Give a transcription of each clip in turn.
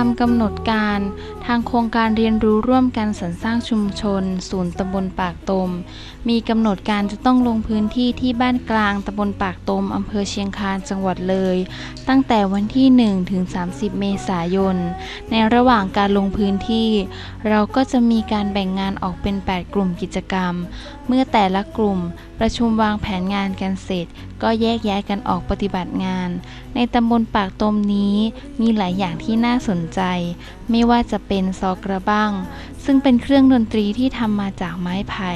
ามกำหนดการทางโครงการเรียนรู้ร่วมกันสรรสร้างชุมชน ศูนย์ตำบลปากตม มีกำหนดการจะต้องลงพื้นที่ที่บ้านกลางตำบลปากตมอำเภอเชียงคานจังหวัดเลย ตั้งแต่วันที่ 1 ถึง 30 เมษายน ในระหว่างการลงพื้นที่ เราก็จะมีการแบ่งงานออกเป็น 8 กลุ่มกิจกรรม เมื่อแต่ละกลุ่ม ประชุมวางแผนงานกันเสร็จ ก็แยกย้ายกันออกปฏิบัติงาน ในตำบลปากตมนี้มีหลายอย่างที่น่าสนใจ ไม่ว่าจะเป็นซอกระบ้งซึ่งเป็นเครื่องดนตรีที่ทำมาจากไม้ไผ่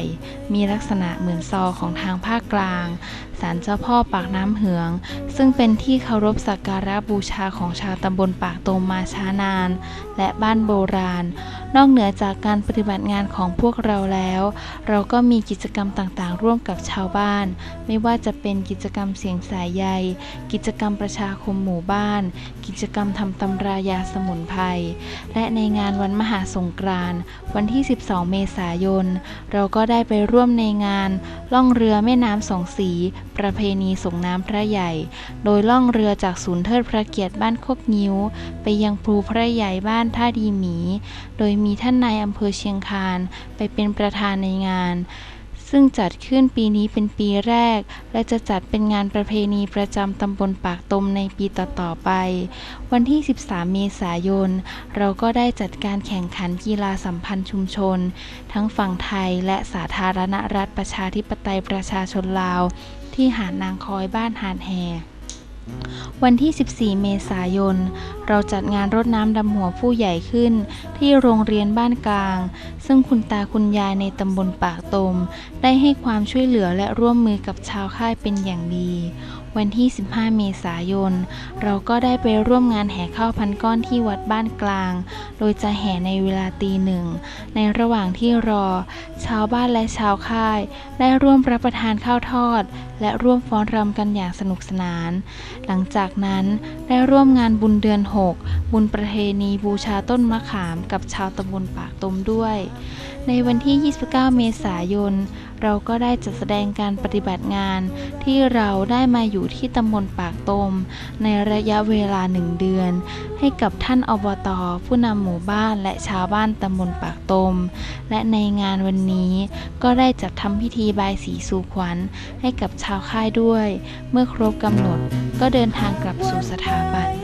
มีลักษณะเหมือนซอของทางภาคกลางศาลเจ้าพ่อปากน้ำเหือง ซึ่งเป็นที่เคารพสักการะบูชาของชาวตำบลปากตมมาช้านาน และบ้านโบราณ นอกเหนือจากการปฏิบัติงานของพวกเราแล้ว เราก็มีกิจกรรมต่างๆ ร่วมกับชาวบ้าน ไม่ว่าจะเป็นกิจกรรมเสียงสายใย กิจกรรมประชาคมหมู่บ้าน กิจกรรมทำตำรายาสมุนไพรและในงานวันมหาสงกรานต์วันที่ 12 เมษายน เราก็ได้ไปร่วมในงาน ล่องเรือแม่น้ำสองสี ประเพณีส่งน้ำพระใหญ่ โดยล่องเรือจากศูนย์เทิดพระเกียรติบ้านโคกงิ้ว ไปยังภูพระใหญ่บ้านท่าดีหมี โดยมีท่านนายอำเภอเชียงคานไปเป็นประธานในงาน ซึ่งจัดขึ้นปีนี้เป็นปีแรก และจะจัดเป็นงานประเพณีประจำตำบลปากตมในปีต่อๆไป วันที่ 13 เมษายน เราก็ได้จัดการแข่งขันกีฬาสัมพันธ์ชุมชน ทั้งฝั่งไทยและสาธารณรัฐประชาธิปไตยประชาชนลาว ที่หาดนางคอยบ้านหาดแห่ วันที่ 14 เมษายน เราจัดงานรดน้ำดำหัวผู้ใหญ่ขึ้น ที่โรงเรียนบ้านกลาง ซึ่งคุณตาคุณยายในตำบลปากตม ได้ให้ความช่วยเหลือและร่วมมือกับชาวค่ายเป็นอย่างดี วันที่ 15 เมษายน เราก็ได้ไปร่วมงานแห่ข้าวพันก้อนที่วัดบ้านกลาง โดยจะแห่ในเวลาตีหนึ่ง ในระหว่างที่รอ ชาวบ้านและชาวค่าย ได้ร่วมรับประทานข้าวทอด และร่วมฟ้อนรำกันอย่างสนุกสนาน หลังจากนั้นได้ร่วมงานบุญเดือน 6 บุญประเพณีบูชาต้นมะขามกับชาวตำบลปากตมด้วย ในวันที่ 29 เมษายน เราก็ได้จัดแสดงการปฏิบัติงาน ที่เราได้มาอยู่ที่ตำบลปากตม ในระยะเวลาหนึ่งเดือน ให้กับท่านอบตผู้นำหมู่บ้านและชาวบ้านตำบลปากตม และในงานวันนี้ ก็ได้จัดทำพิธีบายสีสู่ขวัญ ให้กับชาวค่ายด้วย เมื่อครบกำหนดก็เดินทางกลับสู่สถาบัน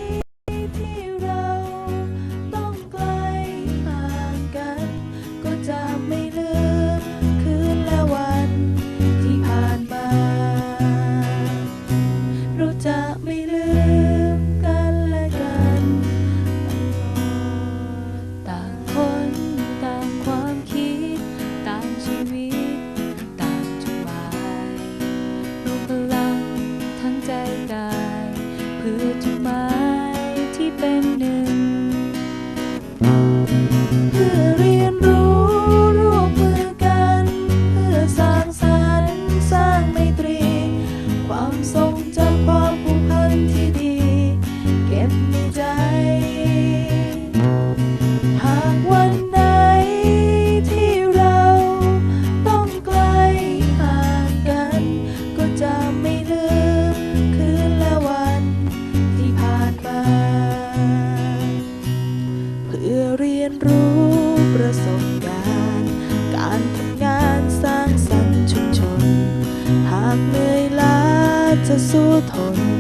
ห